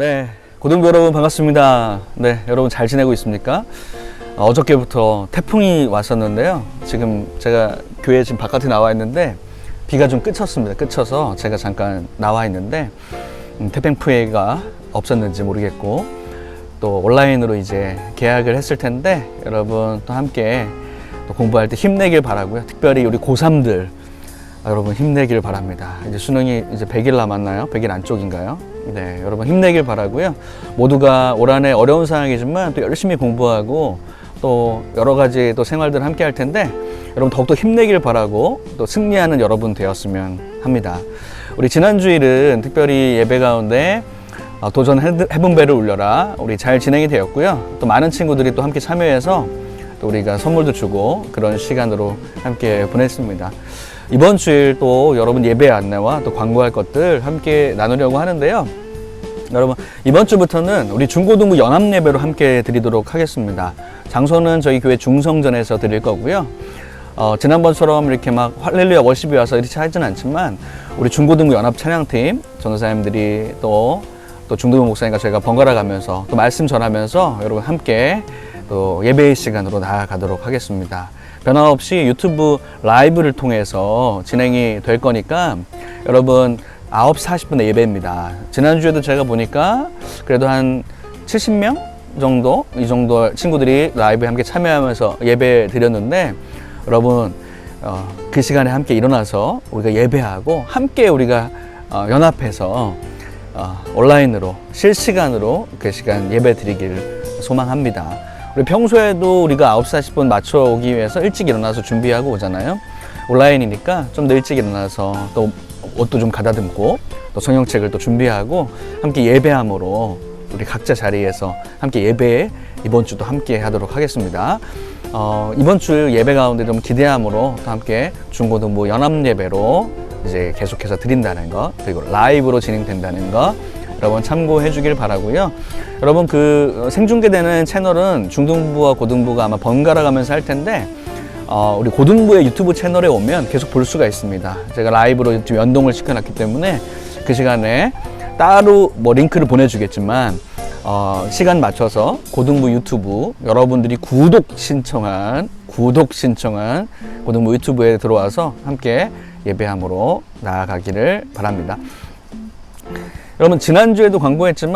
네, 고등부 여러분 반갑습니다. 네, 여러분 잘 지내고 있습니까? 어, 어저께부터 태풍이 왔었는데요. 지금 제가 교회 지금 바깥에 나와 있는데 비가 좀 그쳤습니다. 그쳐서 제가 잠깐 나와 있는데 음, 태풍 피해가 없었는지 모르겠고 또 온라인으로 이제 계약을 했을 텐데 여러분 또 함께 또 공부할 때 힘내길 바라고요. 특별히 우리 고3들 아, 여러분 힘내길 바랍니다. 이제 수능이 이제 100일 남았나요? 100일 안쪽인가요? 네, 여러분 힘내길 바라고요. 모두가 올 한해 어려운 상황이지만 또 열심히 공부하고 또 여러 가지 또 생활들을 함께 할 텐데 여러분 더욱더 힘내길 바라고 또 승리하는 여러분 되었으면 합니다. 우리 지난 주일은 특별히 예배 가운데 어, 도전 헤- 해븐 배를 울려라 우리 잘 진행이 되었고요. 또 많은 친구들이 또 함께 참여해서 또 우리가 선물도 주고 그런 시간으로 함께 보냈습니다. 이번 주일 또 여러분 예배 안내와 또 광고할 것들 함께 나누려고 하는데요. 여러분 이번 주부터는 우리 중고등부 연합 예배로 함께 드리도록 하겠습니다. 장소는 저희 교회 중성전에서 드릴 거고요. 어, 지난번처럼 이렇게 막 할렐루야 월십이 와서 이렇게 하진 않지만 우리 중고등부 연합 찬양팀 전도사님들이 또 또 중도부 목사님과 저희가 번갈아 가면서 또 말씀 전하면서 여러분 함께 또 예배의 시간으로 나아가도록 하겠습니다. 변함없이 유튜브 라이브를 통해서 진행이 될 거니까 여러분 9시 40분에 예배입니다. 지난주에도 제가 보니까 그래도 한 70명 정도 이 정도 친구들이 라이브에 함께 참여하면서 예배 드렸는데 여러분 어, 그 시간에 함께 일어나서 우리가 예배하고 함께 우리가 어, 연합해서 어, 온라인으로 실시간으로 그 시간 예배 드리기를 소망합니다. 우리 평소에도 우리가 9시 40분 맞춰 오기 위해서 일찍 일어나서 준비하고 오잖아요. 온라인이니까 좀 더 일찍 일어나서 또 옷도 좀 가다듬고 또 성경책을 또 준비하고 함께 예배함으로 우리 각자 자리에서 함께 예배에 이번 주도 함께 하도록 하겠습니다. 어, 이번 주 예배 가운데 좀 기대함으로 또 함께 중고등부 연합 예배로 이제 계속해서 드린다는 거 그리고 라이브로 진행된다는 거 여러분 참고해 주길 바라고요. 여러분 그 생중계되는 채널은 중등부와 고등부가 아마 번갈아 가면서 할 텐데 어, 우리 고등부의 유튜브 채널에 오면 계속 볼 수가 있습니다. 제가 라이브로 지금 연동을 시켜놨기 때문에 그 시간에 따로 뭐 링크를 보내주겠지만 어, 시간 맞춰서 고등부 유튜브 여러분들이 구독 신청한 구독 신청한 고등부 유튜브에 들어와서 함께 예배함으로 나아가기를 바랍니다. 여러분 지난주에도 광고했지만